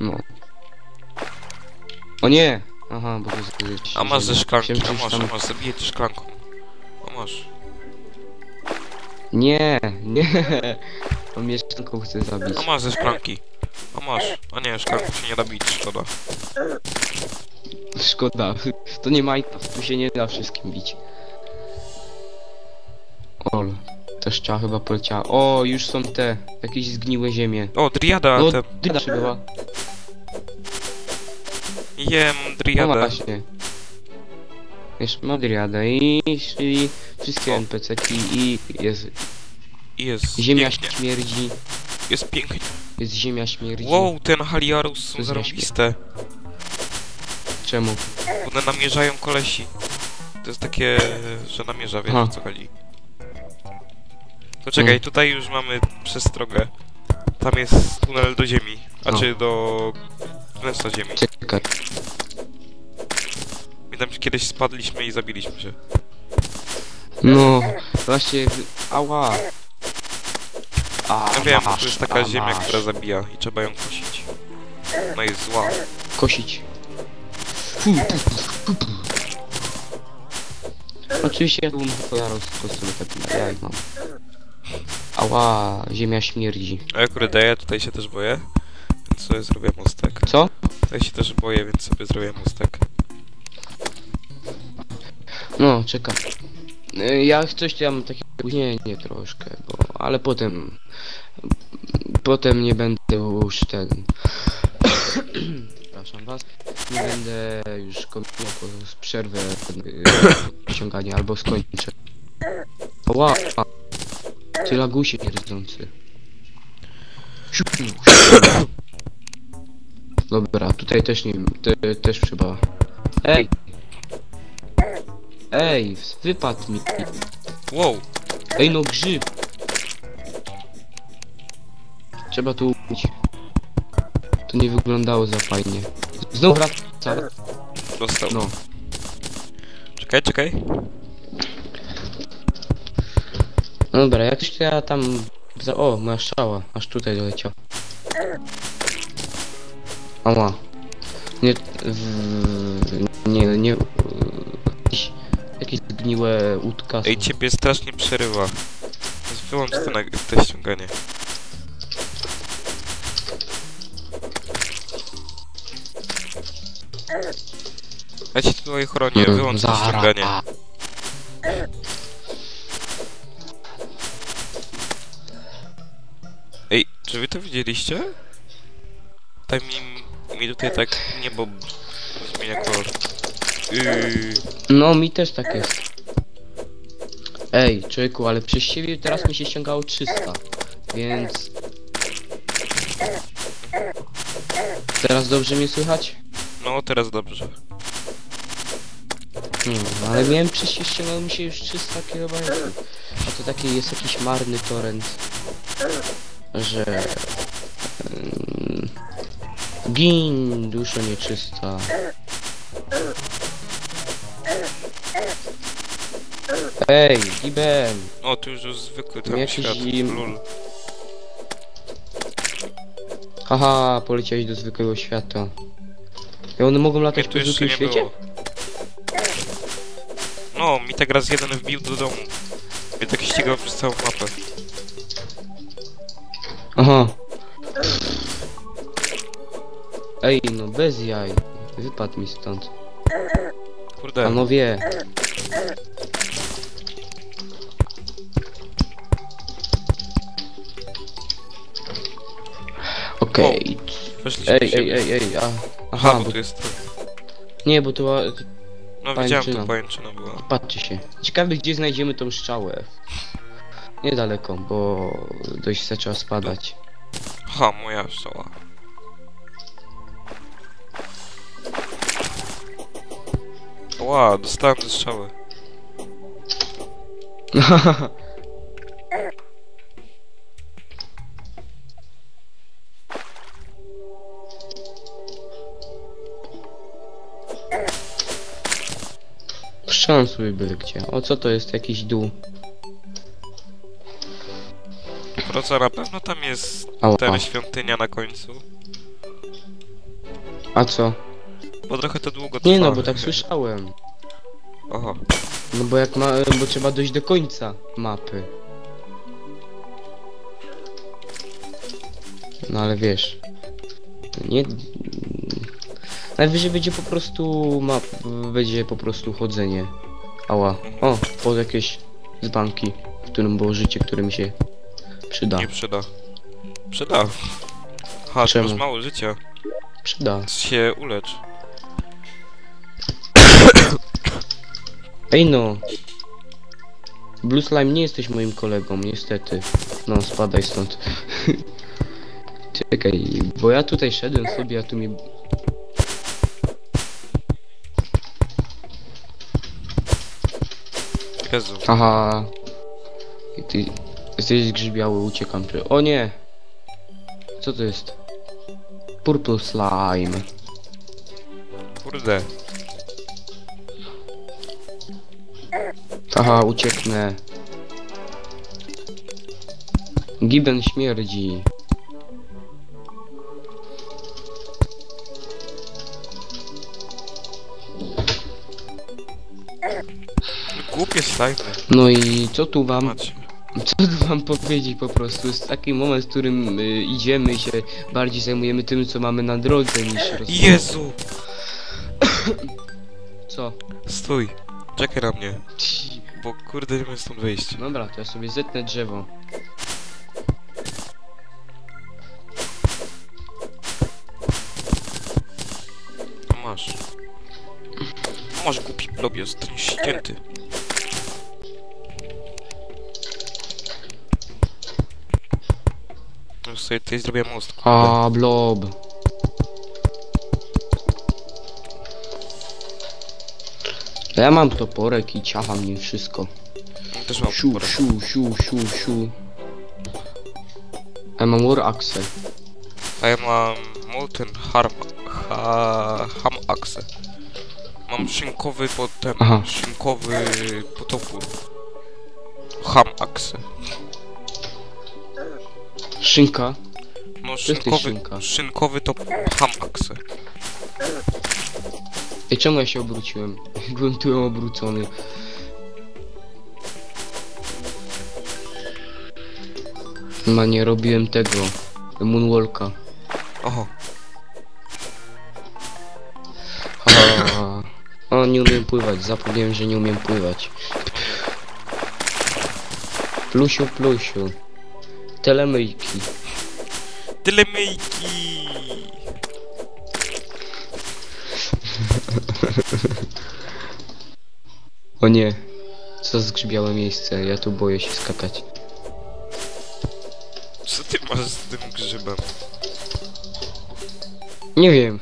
No. O nie! Aha, bo to jest... A masz ze szklanki, a masz, a masz, zabiję cię szklanką. A masz. Nie, nie. On mnie szklanką chce zabić. A masz ze szklanki. A masz. A nie, szklanką się nie da bić, szkoda. Szkoda. To nie Minecraft, tu się nie da wszystkim bić. Ol. Też trzeba chyba poleciała. O, już są te. Jakieś zgniłe ziemie. O, driada, No, te... dyda przybyła. Jem No driadę. właśnie. Jeszcze mam Driadę i, i wszystkie O. NPC-ki i jest I jest ziemia pięknie. śmierdzi. Jest pięknie. Jest ziemia śmierdzi. Wow, ten Haliarus są jest zarąbiste. Czemu? One namierzają kolesi. To jest takie, że namierza, wiesz o co chodzi. To czekaj, Mm. tutaj już mamy przestrogę. Tam jest tunel do ziemi. A No. czy do... Wnętrza ziemi. Czekaj. My tam kiedyś spadliśmy i zabiliśmy się. No, właśnie, ała. A, No wiem, masz, to jest taka a, ziemia, masz. która zabija i trzeba ją kosić. No jest zła. Kosić. Oczywiście ja tu mam po prostu taki ja mam. Ała, ziemia śmierdzi. A jak daję, tutaj się też boję. Więc sobie zrobię mostek. Co? Tutaj się też boję, więc sobie zrobię mostek. No, czekam. Y, Ja coś tam takie opóźnienie troszkę, bo... ale potem... Potem nie będę już ten... Przepraszam was. Nie będę już kontynuował z przerwę y, ściągania, albo skończę. Ła! Ty lagusie nierdzący. Dobra, tutaj też nie te, też trzeba. Ej! Ej, wypadł mi. Wow! Ej no grzyb! Trzeba tu ubić. To nie wyglądało za fajnie. Znowu wraca. Dostał. No. Czekaj, czekaj. No dobra, jak to ja tam... O, moja strzała. Aż tutaj doleciał. Ała. Nie... W... Nie, nie... Jakieś, jakieś zgniłe łódka są. Ej, ciebie strasznie przerywa. Wyłącz to, te ściąganie. Ja ci tutaj chronię, wyłącz to ściąganie. Ej, czy wy to widzieliście? Tak mi, mi tutaj tak niebo zmienia kolor. Yy, No, mi też tak jest. Ej, człowieku, ale przez siebie teraz mi się ściągało 300, więc... Teraz dobrze mnie słychać? no teraz dobrze. Hmm, ale miałem przez siebie ściągało mi się już 300 kB. A to taki jest jakiś marny torrent, że... Gin, duszo nieczysta. Ej, gibem! O, tu już jest zwykły tam Jakiś świat. Lul. Haha, poleciałeś do zwykłego świata. I one mogą Mnie latać tu po jeszcze zwykłym nie świecie? było. No, mi tak raz jeden wbił do domu. Mnie tak ścigał przez całą mapę. Aha. Ej, no bez jaj. Wypadł mi stąd. Kurde, Panowie. Okej. weszliśmy Ej, ej, ej, ej, a... Aha, Aha, bo tu jest. Nie, bo to... No widziałem, to pajęczyna była. Patrzcie się. Ciekawe, gdzie znajdziemy tą strzałę. Niedaleko, bo dość zaczęła spadać. Ha, moja strzała. Ła, dostałem ze strzały. Strzelam sobie byle gdzie. O co to jest? Jakiś dół. Proco, na pewno tam jest Ała. ten świątynia na końcu. A co? Bo trochę to długo trwa. Nie no, bo tak słyszałem. Oho. No bo jak ma, bo trzeba dojść do końca mapy. No ale wiesz. Nie. Najwyżej będzie po prostu map, będzie po prostu chodzenie. Ała. O, po jakieś dzbanki, w którym było życie, które mi się przyda. Nie przyda. Przyda. Ha, masz mało życia. Przyda. Się ulecz. Ej no. Blue Slime nie jesteś moim kolegą, niestety. No, spadaj stąd. Czekaj, bo ja tutaj szedłem sobie, a tu mi... Jezu. Aha. I ty... Jesteś grzybiały, uciekam. Czy... O nie! Co to jest? Purple Slime. Kurde. Aha, ucieknę. Giben śmierdzi. Głupie slajmy. No i co tu wam... Macie. Co tu wam powiedzieć po prostu? Jest taki moment, w którym y, idziemy i się bardziej zajmujemy tym, co mamy na drodze, niż roz... Jezu! Co? Stój. Czekaj na mnie. Bo kurde nie wiem stąd wyjść. Dobra, to ja sobie zetnę drzewo. A masz. Masz głupi blobie, zostaniesz ścięty. Sobie tutaj zrobię most. kurde. A, blob. Ja mam toporek i ciacham nim wszystko. Też mam Siu, porę. siu, siu, siu, siu. Ja mam war axe. A ja mam Molten Harm... Ha, ham Axe. Mam szynkowy potem... Aha. Szynkowy potopór. Ham Axe. Szynka. No szynkowy... szynka? Szynkowy to ham Axe. I czemu ja się obróciłem? Byłem tyłem obrócony. Ma nie robiłem tego. Moonwalka. Oho. A, o, nie umiem pływać. Zapomniałem, że nie umiem pływać. Plusiu, plusiu. Telemyjki. Tyle O nie. Co zgrzybiałe miejsce. Ja tu boję się skakać. Co ty masz z tym grzybem? Nie wiem.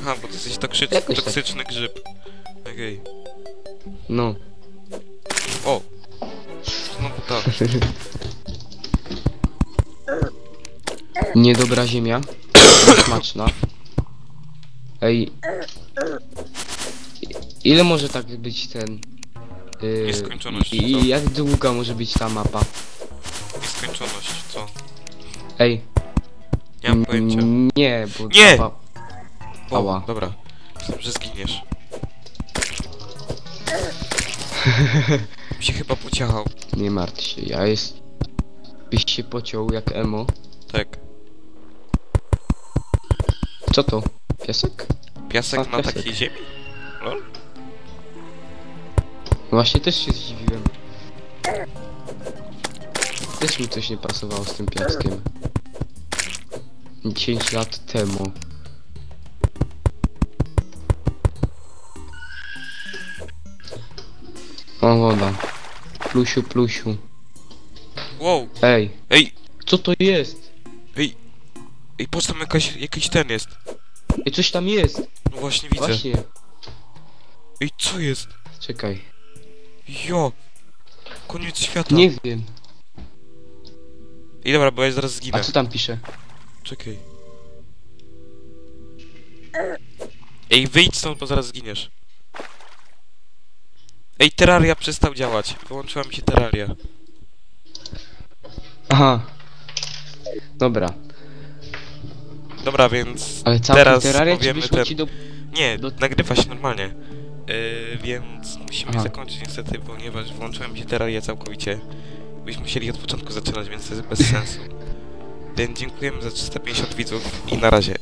Aha, bo ty jesteś toksyczny, Jakoś tak. toksyczny grzyb. Okej. No. O! Znowu tak. Niedobra ziemia. Smaczna. Ej. Ile może tak być ten... Yy, Nieskończoność, I? I jak długa może być ta mapa? Nieskończoność, co? Ej. Nie mam pojęcia. mm, Nie, bo... Nie! Mapa... O, dobra. Myślałem, że zginiesz. Mi się chyba pociachał. Nie martw się, ja jest... Byś się pociął jak emo. Tak. Co to? Piasek? Piasek A, na piasek. takiej ziemi? Lol? Właśnie też się zdziwiłem. Też mi coś nie pasowało z tym piaskiem. 10 lat temu. O woda. Plusiu, plusiu. Wow! Ej, Ej! co to jest? Ej! Ej, patrz tam jakaś, jakiś ten jest. Ej, coś tam jest. No właśnie widzę. Właśnie. Ej, co jest? Czekaj. Jo! Koniec świata. Nie wiem. Ej, dobra, bo ja zaraz zginę. A co tam pisze? Czekaj. Ej, wyjdź stąd, bo zaraz zginiesz. Ej, Terraria przestał działać. Wyłączyła mi się Terraria. Aha. Dobra. Dobra, więc Ale teraz powiemy ten... do... Nie, do- nagrywa się normalnie. Yy, więc musimy Aha. zakończyć niestety, ponieważ włączyłem się terrarię całkowicie. Byśmy musieli od początku zaczynać, więc to jest bez sensu. Więc dziękujemy za 350 widzów i na razie.